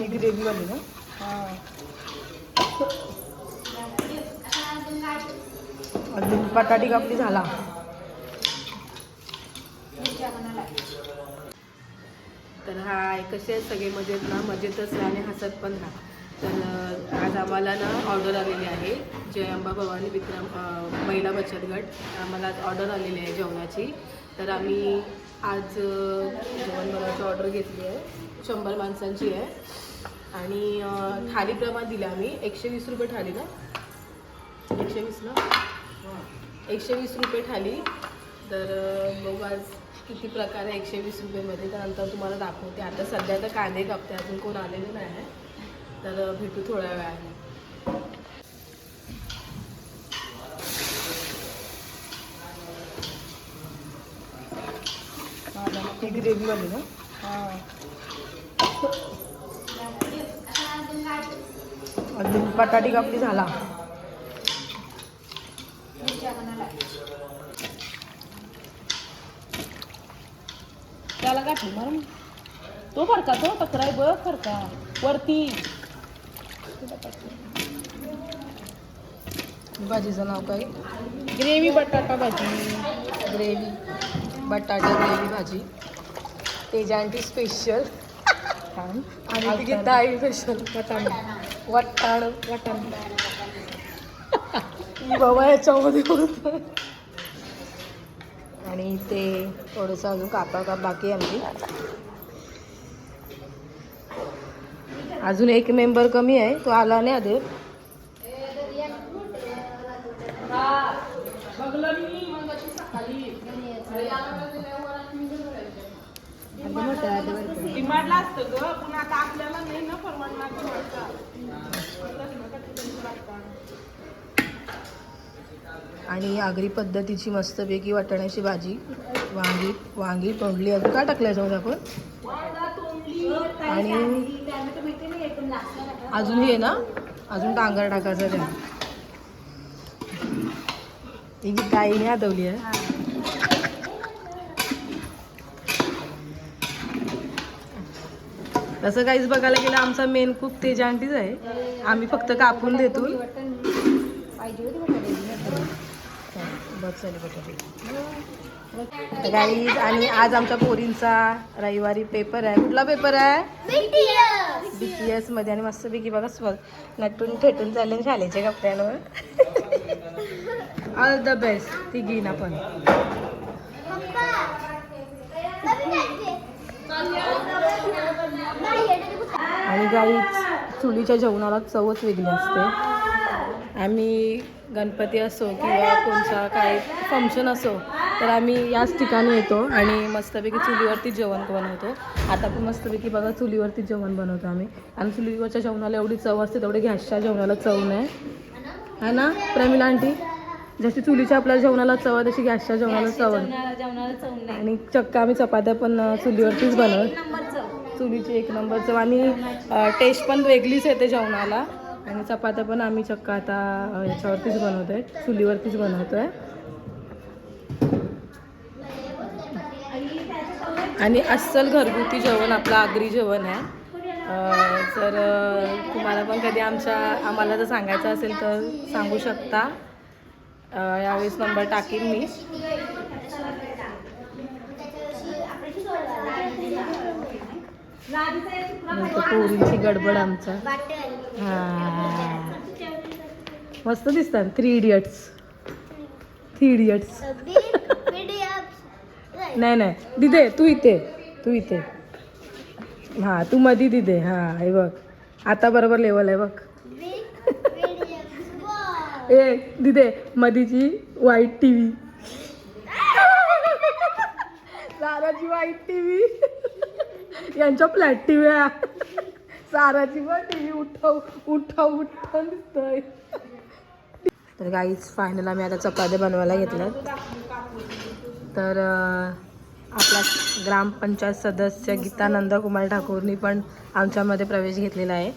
ही ग्रेव्हीवाली ना? अजून बटाटी कापली झाला. तर हाय कसे सगळे मजेत ना? मजेतच आणि हसत पण राहा. तर आज आम्हाला ना ऑर्डर आलेली आहे. जय अंबा भवानी विक्रम महिला बचत गट. आम्हाला ऑर्डर आलेली आहे जेवणाची. तर आम्ही आज जेवण बनवायची ऑर्डर घेतली आहे. शंभर माणसांची आहे. आणि थाली प्रमाण दिलं आम्ही. एकशे वीस रुपये थाली ना? एकशे वीस ना? एकशे वीस रुपये थाली. तर बघू आज किती प्रकार आहे एकशे वीस रुपयेमध्ये. त्यानंतर तुम्हाला दाखवते. आता सध्या तर कांदे कापते. अजून कोण आलेले नाही आहे. तर भेटू थोड्या वेळाने ही ग्रेव्हीवाली ना? अजून बटाटी कापली झाला. त्याला गाठली मॅडम तो फरका तो तक्रार बघ फरका वरती. भाजीचं नाव काय? ग्रेव्ही बटाटा भाजी. ग्रेव्ही. बटाटा ग्रेव्ही भाजी. तेजांटी स्पेशल आणि ती गीता आई स्पेशल वटाण. वटाण. वटाण. बाबा याच्यामध्ये होतं. आणि ते थोडंसं अजून कापा काप बाकी आहे आमची. अजून एक मेंबर कमी आहे. तो आला नाही आधी असतं ग. पण आता आपल्याला नाही ना परवडणार आणि आगरी पद्धतीची मस्तपैकी वाटाण्याची भाजी. वांगी वांगी तोंडली अजून काय टाकलं याच्यामध्ये आपण? आणि अजून हे ना अजून डांगर टाकायचं त्या ही आदवली आहे. तसं काहीच बघायला गेलं आमचा मेन कुक तेज आंटीच आहे. आम्ही फक्त कापून देतो गाईज आणि आज आमच्या पोरींचा रविवारी पेपर आहे. कुठला पेपर आहे? बी टी एसमध्ये आणि बिगी बघा स्व नटून ठेटून चालले शाळेच्या कपड्यांवर ऑल द बेस्ट ती घेईन आपण आणि गाई चुलीच्या जेवणाला चवच वेगळी असते. आम्ही गणपती असो किंवा कोणता काय फंक्शन असो तर आम्ही याच ठिकाणी येतो आणि मस्तपैकी चुलीवरती जेवण बनवतो. आता पण मस्तपैकी बघा चुलीवरती जेवण बनवतो आम्ही. आणि चुलीवरच्या जेवणाला एवढी चव असते तेवढी गॅसच्या जेवणाला चव नाही. है ना प्रमिला आंटी? जशी चुलीच्या आपल्या जेवणाला चव तशी गॅसच्या जेवणाला चव आहे. आणि चक्क आम्ही चपात्या पण चुलीवरतीच बनवतो. चुलीची एक नंबरचं. आणि टेस्ट पण वेगळीच येते जेवणाला. आणि चपात्या पण आम्ही चक्क आता याच्यावरतीच बनवतो आहे चुलीवरतीच बनवतो आहे आणि अस्सल घरगुती जेवण आपलं आगरी जेवण आहे. तर तुम्हाला पण कधी आमच्या आम्हाला जर सांगायचं असेल तर सांगू शकता. यावेळेस नंबर टाकीन मी. पोरींची गडबड आमचा. हा. मस्त दिसतात. थ्री इडियट्स थ्री इडियट्स नाही नाही. दिदे तू इथे. तू इथे. हां तू मधी दिदे. हां हे बघ. आता बरोबर लेवल आहे बघ. ए दिदे मधीची वाईट टी व्ही साराची वाईट टी व्ही यांच्या फ्लॅट टी व्ही साराची पण टी व्ही उठव उठव उठव दिसतोय. तर गाईच फायनल आम्ही आता चपात्या बनवायला घेतल्यात. तर आपला ग्रामपंचायत सदस्य गीता नंदकुमार ठाकूरनी पण आमच्यामध्ये प्रवेश घेतलेला आहे.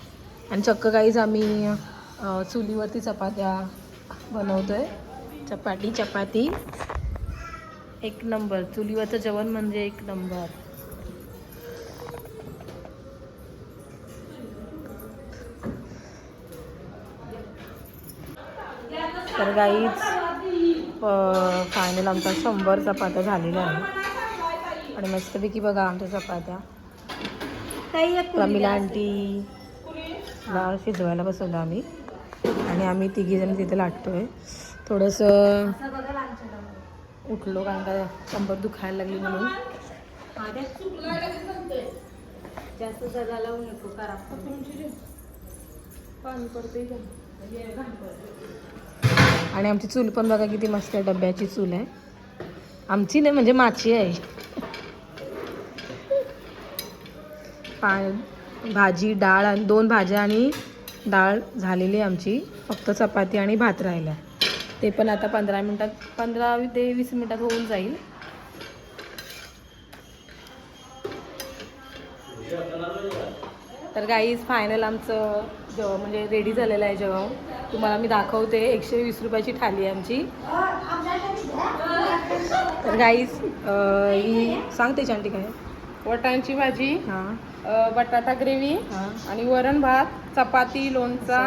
आणि चक्क काहीच आम्ही चुलीवरती चपात्या बनवतो आहे चपाती चपाती. एक नंबर चुलीवरचं जेवण म्हणजे एक नंबर तर गाईच फायनल आमचा शंभर चपात्या झालेल्या आहे. आणि मस्तपैकी बघा आमच्या चपात्या प्रमिला आंटी ला शिजवायला बसवलं आम्ही. आणि आम्ही तिघीजण तिथे लाटतोय. थोडंसं उठलो कारण का कंबर दुखायला लागली म्हणून. जास्त जागा लावू नको करा. आणि आमची चूल पण बघा किती मस्त आहे डब्याची चूल आहे. आमची नाही म्हणजे माची आहे. पा भाजी डाळ आणि दोन भाज्या आणि डाळ झालेली आहे आमची. फक्त चपाती आणि भात राहिला ते पण आता पंधरा मिनटात पंधरा ते वीस मिनटात होऊन जाईल. तर गाईज फायनल आमचं जेव म्हणजे रेडी झालेलं आहे जेव्हा तुम्हाला मी दाखवते. एकशे वीस रुपयाची थाली आहे आमची. तर गाईज ही सांगते चांटी काय वटाण्याची भाजी हां. अ, बटाटा ग्रेव्ही हां. आणि वरण भात चपाती लोणचा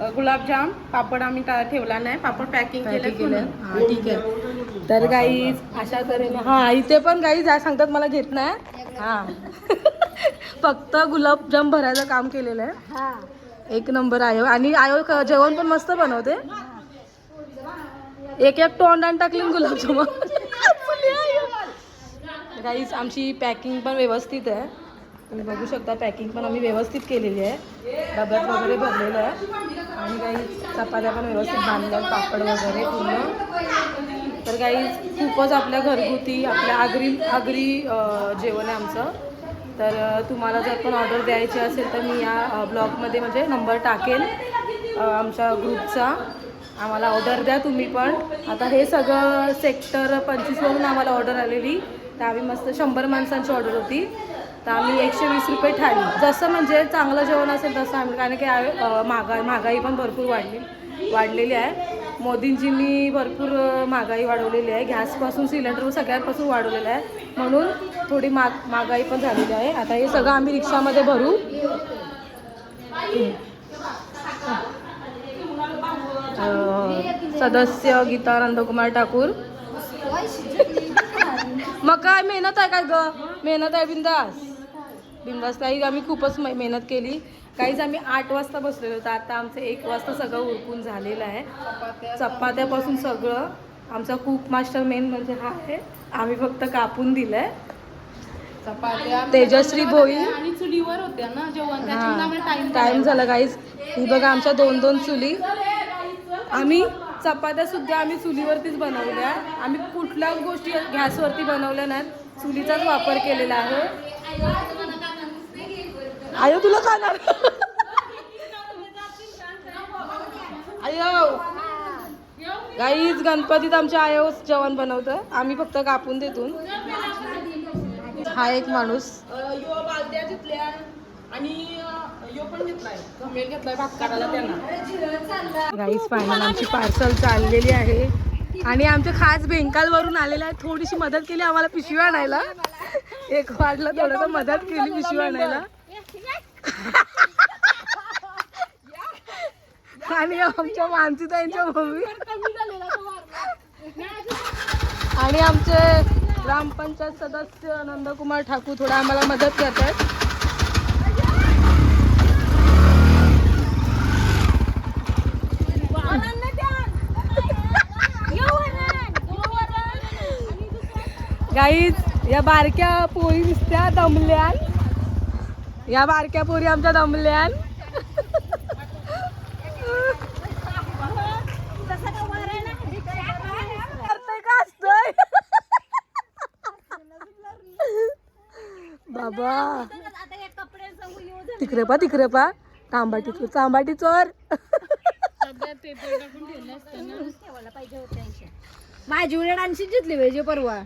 अ, गुलाबजाम. पापड आम्ही टा- ठेवला नाही. पापड पॅकिंग पॅकिंग केलं केलं हां ठीक आहे. तर गाईज अशा तऱ्हेने. हां इथे पण गाईज जा सांगतात मला घेत नाही. हां. फक्त गुलाबजाम भरायचं काम केलेलं आहे. एक नंबर आयो आणि आयो क- जेवण पण मस्त बनवते. एक एक तोंडान टाकली ना गुलाबजाम गाईज आमची पॅकिंग पण व्यवस्थित आहे. तुम्ही बघू शकता पॅकिंग पण आम्ही व्यवस्थित केलेली आहे. डब्यात वगैरे भरलेलं आहे. आणि काही चपात्या पण व्यवस्थित बांधल्या आहेत, पापड वगैरे पूर्ण. तर काही खूपच आपल्या घरगुती आपल्या आगरी आगरी अं, जेवण आहे आमचं. तर तुम्हाला जर पण ऑर्डर द्यायची असेल तर मी या ब्लॉगमध्ये म्हणजे नंबर टाकेल आमच्या ग्रुपचा आम्हाला ऑर्डर द्या तुम्ही पण. आता हे सगळं सेक्टर पंचवीसवरून आम्हाला ऑर्डर आलेली. तर आम्ही मस्त शंभर माणसांची ऑर्डर होती. तर आम्ही एकशे वीस रुपये थाळी जसं म्हणजे चांगलं जेवण असेल तसं आम्ही कारण की यावेळी, महागाई महागाई पण भरपूर वाढली वाढलेली आहे. मोदींजींनी भरपूर महागाई वाढवलेली आहे. गॅसपासून सिलेंडर सगळ्यांपासून वाढवलेलं आहे. म्हणून थोडी महाग महागाई पण झालेली आहे. आता हे सगळं आम्ही रिक्षामध्ये भरू. सदस्य गीता नंदकुमार ठाकूर. मग काय मेहनत आहे काय ग? मेहनत आहे बिंदास. बिंदास काही आम्ही खूपच मेहनत केली. काहीच आम्ही आठ वाजता बसलेलो होतो. आता आमचं एक वाजता सगळं उरकून झालेलं आहे. चपात्यापासून सगळं. आमचा कुक मास्टर मेन म्हणजे हा आहे. आम्ही फक्त कापून दिलंय. चपात्या तेजश्री भोई आणि चुलीवर होत्या ना जेवण. टाइम टाइम झाला काहीच ही बघा आमच्या दोन दोन चुली. आम्ही चपात्या सुद्धा आम्ही चुलीवरतीच बनवल्या. आम्ही कुठल्याच गोष्टी गॅसवरती बनवल्या नाहीत. चुलीचाच वापर केलेला आहे. आयो तुला खाणार. आयो. गाईच गणपतीत आमच्या आयो जेवण बनवतं. आम्ही फक्त कापून देतून. हा एक माणूस. गाईस फायनल आमची पार्सल चाललेली आहे. आणि आमच्या खास बेंकालवरून आलेले आहे थोडीशी मदत केली आम्हाला पिशवी आणायला. एक वाटलं थोडंसं मदत केली पिशवी आणायला. आणि आमच्या मानसीताईंच्या भाऊ मम्मी. आणि आमचे ग्रामपंचायत सदस्य नंदकुमार ठाकूर थोडा आम्हाला मदत करतात. गाईज या बारक्या पोरी दिसत्या दमल्यान. या बारक्या पोरी आमच्या दमल्यान. बाबा. तिकडे पा तिकडे पा. तांबाटी चोर. तांबाटी चोर माझी उलट आणशी जितली पाहिजे परवा.